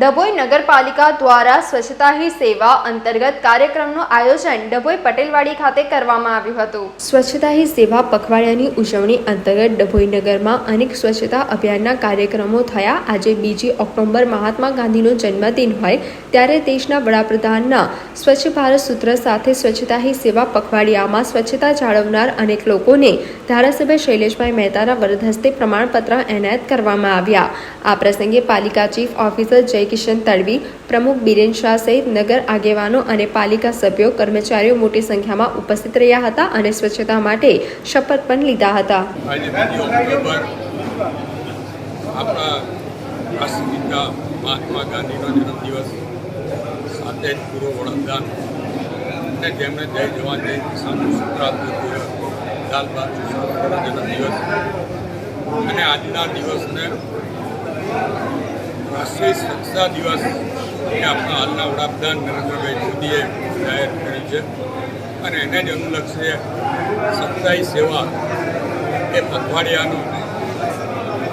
ડભોઈ નગરપાલિકા દ્વારા સ્વચ્છતા હી સેવા અંતર્ગત કાર્યક્રમનું આયોજન ડભોઈ પટેલવાડી ખાતે કરવામાં આવ્યું હતું. સ્વચ્છતા હી સેવા પખવાડિયાની ઉજવણી અંતર્ગત ડભોઈ નગરમાં અનેક સ્વચ્છતા અભિયાનના કાર્યક્રમો થયા. આજે બીજી ઓક્ટોબર મહાત્મા ગાંધીનો જન્મદિન હોય ત્યારે દેશના વડાપ્રધાનના સ્વચ્છ ભારત સૂત્ર સાથે સ્વચ્છતા હી સેવા પખવાડિયામાં સ્વચ્છતા જાળવનાર અનેક લોકોને ધારાસભ્ય શૈલેષભાઈ મહેતાના વરદહસ્તે પ્રમાણપત્ર એનાયત કરવામાં આવ્યા. આ પ્રસંગે પાલિકા ચીફ ઓફિસર જયકિશન તડવી, પ્રમુખ બિરેન શાહ સહિત નગર આગેવાનો અને પાલિકા સભ્યો, કર્મચારીઓ મોટી સંખ્યામાં ઉપસ્થિત રહ્યા હતા અને સ્વચ્છતા માટે શપથ પણ લીધા હતા. આપણા રાષ્ટ્રપિતા મહાત્મા ગાંધીનો જન્મદિવસ જ પૂર્વ વડાપ્રધાન અને જેમણે જય જવાન, જય કિસાનનું સૂત્ર આપ્યું શાસ્ત્રીનો જન્મદિવસ અને આજના દિવસને રાષ્ટ્રીય સ્વચ્છતા દિવસ એ આપણા હાલના વડાપ્રધાન નરેન્દ્રભાઈ મોદીએ જાહેર કર્યું છે. અને એને જ અનુલક્ષીએ સત્તાઈ સેવા એ પખવાડિયાનું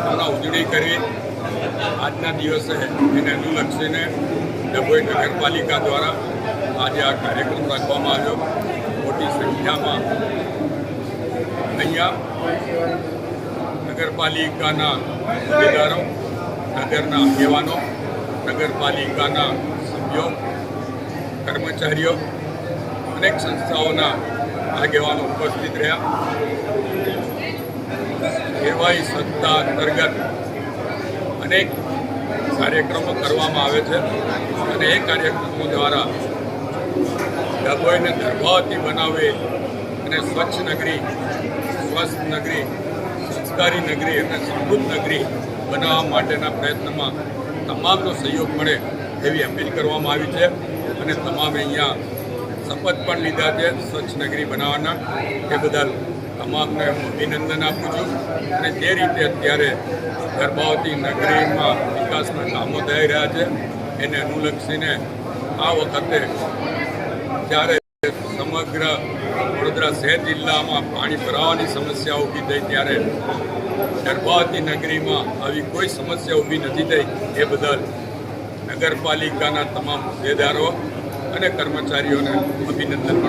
હમણાં ઉજવણી કરી આજના દિવસે એને અનુલક્ષીને ડભોઈ નગરપાલિકા દ્વારા આજે આ કાર્યક્રમ રાખવામાં આવ્યો. મોટી સંખ્યામાં અહીંયા નગરપાલિકાના હોદ્દેદારો નગરના આગેવાનો, નગરપાલિકાના સભ્યો, કર્મચારીઓ, અનેક સંસ્થાઓના આગેવાનો ઉપસ્થિત રહ્યા. કહેવાય સત્તા અંતર્ગત અનેક કાર્યક્રમો કરવામાં આવે છે અને એ કાર્યક્રમો દ્વારા ડભોઈને ગર્ભવતી બનાવે અને સ્વચ્છ નગરી, સ્વસ્થ નગરી, સંસ્કારી નગરી અને સમૃદ્ધ નગરી બનાવવા માટેના પ્રયત્નમાં તમામનો સહયોગ મળે એવી અપીલ કરવામાં આવી છે અને તમામે અહીંયા શપથ પણ લીધા છે સ્વચ્છ નગરી બનાવવાના. એ બદલ તમામને હું અભિનંદન આપું છું. અને જે રીતે અત્યારે ગર્ભાવતી નગરીમાં વિકાસના કામો થઈ રહ્યા છે, એને અનુલક્ષીને આ વખતે જ્યારે સમગ્ર વડોદરા શહેર જિલ્લામાં પાણી ભરાવાની સમસ્યા ઊભી થઈ, ત્યારે ગર્ભાવતી નગરીમાં આવી કોઈ સમસ્યા ઊભી નથી થઈ, એ બદલ નગરપાલિકાના તમામ હોદ્દેદારો અને કર્મચારીઓને અભિનંદન